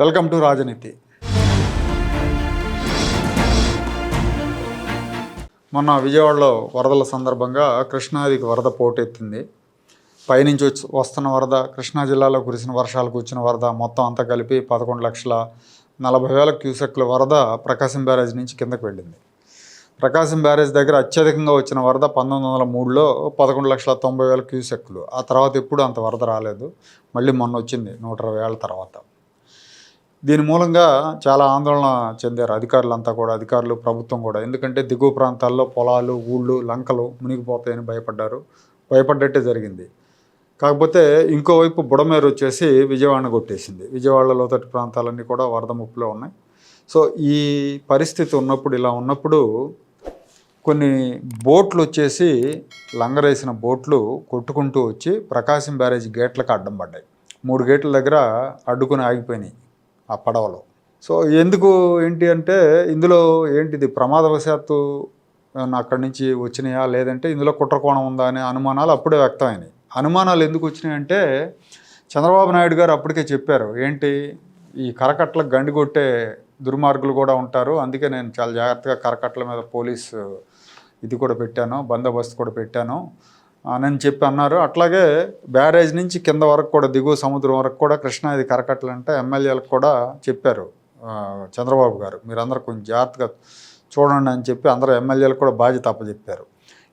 Welcome to రాజనీతి. మొన్న విజయవాడలో వరదల సందర్భంగా కృష్ణాదికి వరద పోటెత్తింది. పైనుంచి వచ్చి వస్తున్న వరద కృష్ణా జిల్లాలో కురిసిన వర్షాలకు వచ్చిన వరద మొత్తం అంతా కలిపి పదకొండు లక్షల నలభై వేల క్యూసెక్ల వరద ప్రకాశం బ్యారేజ్ నుంచి కిందకు వెళ్ళింది. ప్రకాశం బ్యారేజ్ దగ్గర అత్యధికంగా వచ్చిన వరద పంతొమ్మిది వందల మూడులో పదకొండు లక్షల తొంభై వేల క్యూసెక్లు. ఆ తర్వాత ఎప్పుడు అంత వరద రాలేదు. మళ్ళీ మొన్న వచ్చింది నూట ఇరవై ఏళ్ళ తర్వాత. దీని మూలంగా చాలా ఆందోళన చెందారు అధికారులంతా కూడా అధికారులు ప్రభుత్వం కూడా. ఎందుకంటే దిగువ ప్రాంతాల్లో పొలాలు ఊళ్ళు లంకలు మునిగిపోతాయని భయపడ్డారు. భయపడ్డట్టే జరిగింది. కాకపోతే ఇంకోవైపు బుడమేరు వచ్చేసి విజయవాడను కొట్టేసింది. విజయవాడలో లోతట్టు ప్రాంతాలన్నీ కూడా వరద ముప్పులో ఉన్నాయి. సో ఈ పరిస్థితి ఉన్నప్పుడు ఇలా ఉన్నప్పుడు కొన్ని బోట్లు వచ్చేసి లంగరేసిన బోట్లు కొట్టుకుంటూ వచ్చి ప్రకాశం బ్యారేజ్ గేట్లకు అడ్డం పడ్డాయి. మూడు గేట్ల దగ్గర అడ్డుకుని ఆగిపోయినాయి. ఆ పడవలో. సో ఎందుకు ఏంటి అంటే ఇందులో ఏంటిది? ప్రమాదవశాత్తు అక్కడి నుంచి వచ్చినాయా? లేదంటే ఇందులో కుట్రకోణం ఉందా? అనే అనుమానాలు అప్పుడే వ్యక్తమైనాయి. అనుమానాలు ఎందుకు వచ్చినాయంటే చంద్రబాబు నాయుడు గారు అప్పటికే చెప్పారు ఏంటి? ఈ కరకట్లకు గండి కొట్టే దుర్మార్గులు కూడా ఉంటారు. అందుకే నేను చాలా జాగ్రత్తగా కరకట్ల మీద పోలీసు ఇది కూడా పెట్టాను బందోబస్తు కూడా పెట్టాను. అని చెప్పి అన్నారు. అట్లాగే బ్యారేజ్ నుంచి కింద వరకు కూడా దిగువ సముద్రం వరకు కూడా కృష్ణా ఇది అంటే ఎమ్మెల్యేలకు కూడా చెప్పారు. చంద్రబాబు గారు. మీరందరూ కొంచెం జాగ్రత్తగా చూడండి అని చెప్పి అందరూ ఎమ్మెల్యేలకు కూడా బాధ్యత అప్పచెప్పారు.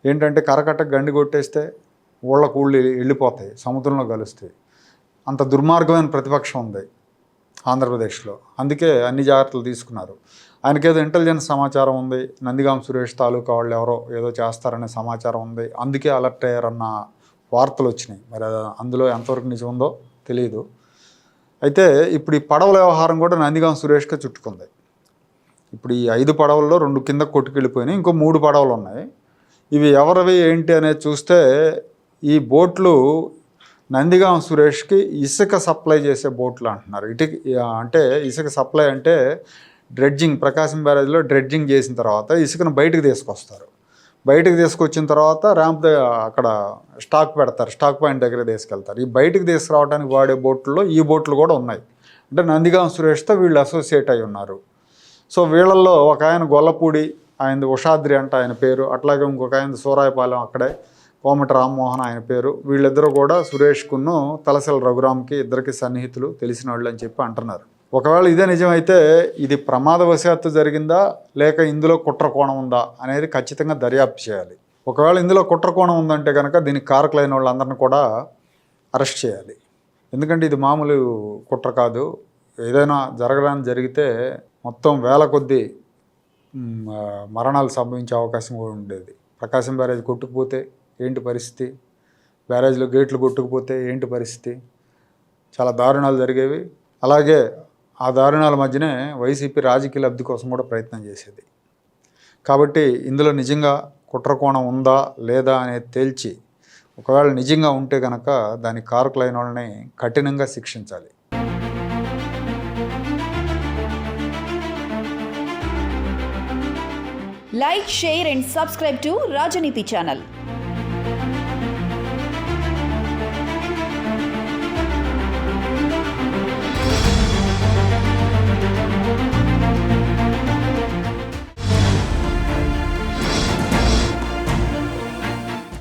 ఏంటంటే కరకట్ట గండి కొట్టేస్తే ఊళ్ళకు ఊళ్ళు వెళ్ళిపోతాయి సముద్రంలో కలుస్తాయి. అంత దుర్మార్గమైన ప్రతిపక్షం ఉంది. ఆంధ్రప్రదేశ్లో. అందుకే అన్ని జాగ్రత్తలు తీసుకున్నారు. ఆయనకేదో ఇంటెలిజెన్స్ సమాచారం ఉంది. నందిగాం సురేష్ తాలూకా వాళ్ళు ఎవరో ఏదో చేస్తారనే సమాచారం ఉంది. అందుకే అలర్ట్ అయ్యారన్న వార్తలు వచ్చినాయి. మరి అందులో ఎంతవరకు నిజం ఉందో తెలియదు అయితే ఇప్పుడు ఈ పడవల వ్యవహారం కూడా నందిగాం సురేష్కే చుట్టుకుంది. ఇప్పుడు ఈ ఐదు పడవల్లో రెండు కింద కొట్టుకెళ్ళిపోయినాయి. ఇంకో మూడు పడవలు ఉన్నాయి. ఇవి ఎవరివి ఏంటి అనేది చూస్తే ఈ బోట్లు నందిగాం సురేష్కి ఇసుక సప్లై చేసే బోట్లు అంటున్నారు. ఇటు అంటే ఇసుక సప్లై అంటే డ్రెడ్జింగ్ ప్రకాశం బ్యారేజ్లో డ్రెడ్జింగ్ చేసిన తర్వాత ఇసుకను బయటకు తీసుకొస్తారు. బయటకు తీసుకొచ్చిన తర్వాత ర్యాంప్ అక్కడ స్టాక్ పెడతారు స్టాక్ పాయింట్ దగ్గర తీసుకెళ్తారు. ఈ బయటకు తీసుకురావడానికి వాడే బోట్లలో ఈ బోట్లు కూడా ఉన్నాయి. అంటే నందిగాం సురేష్తో వీళ్ళు అసోసియేట్ అయి ఉన్నారు. సో వీళ్ళల్లో ఒక ఆయన గొల్లపూడి ఆయనది ఉషాద్రి అంట ఆయన పేరు అట్లాగే ఇంకొక ఆయన సూరాయపాలెం అక్కడే. కోమటి రామ్మోహన్ ఆయన పేరు. వీళ్ళిద్దరూ కూడా సురేష్కును తలసల రఘురామ్కి ఇద్దరికి సన్నిహితులు తెలిసిన వాళ్ళు అని చెప్పి అంటున్నారు. ఒకవేళ ఇదే నిజమైతే ఇది ప్రమాదవశాత్తు జరిగిందా? లేక ఇందులో కుట్ర కోణం ఉందా? అనేది ఖచ్చితంగా దర్యాప్తు చేయాలి. ఒకవేళ ఇందులో కుట్ర కోణం ఉందంటే కనుక దీనికి కారకులైన వాళ్ళందరిని కూడా అరెస్ట్ చేయాలి. ఎందుకంటే ఇది మామూలు కుట్ర కాదు. ఏదైనా జరగడానికి జరిగితే మొత్తం వేల కొద్దీ మరణాలు సంభవించే అవకాశం కూడా ఉండేది. ప్రకాశం బ్యారేజ్ కొట్టుకుపోతే ఏంటి పరిస్థితి? బ్యారేజ్లో గేట్లు కొట్టుకుపోతే ఏంటి పరిస్థితి? చాలా దారుణాలు జరిగేవి. అలాగే ఆ దారుణాల మధ్యనే వైసీపీ రాజకీయ లబ్ధి కోసం కూడా ప్రయత్నం చేసేది. కాబట్టి ఇందులో నిజంగా కుట్రకోణం ఉందా లేదా అనేది తేల్చి ఒకవేళ నిజంగా ఉంటే కనుక దాని కారకులైన వాళ్ళని కఠినంగా శిక్షించాలి. Like share and subscribe to Rajaneeti channel.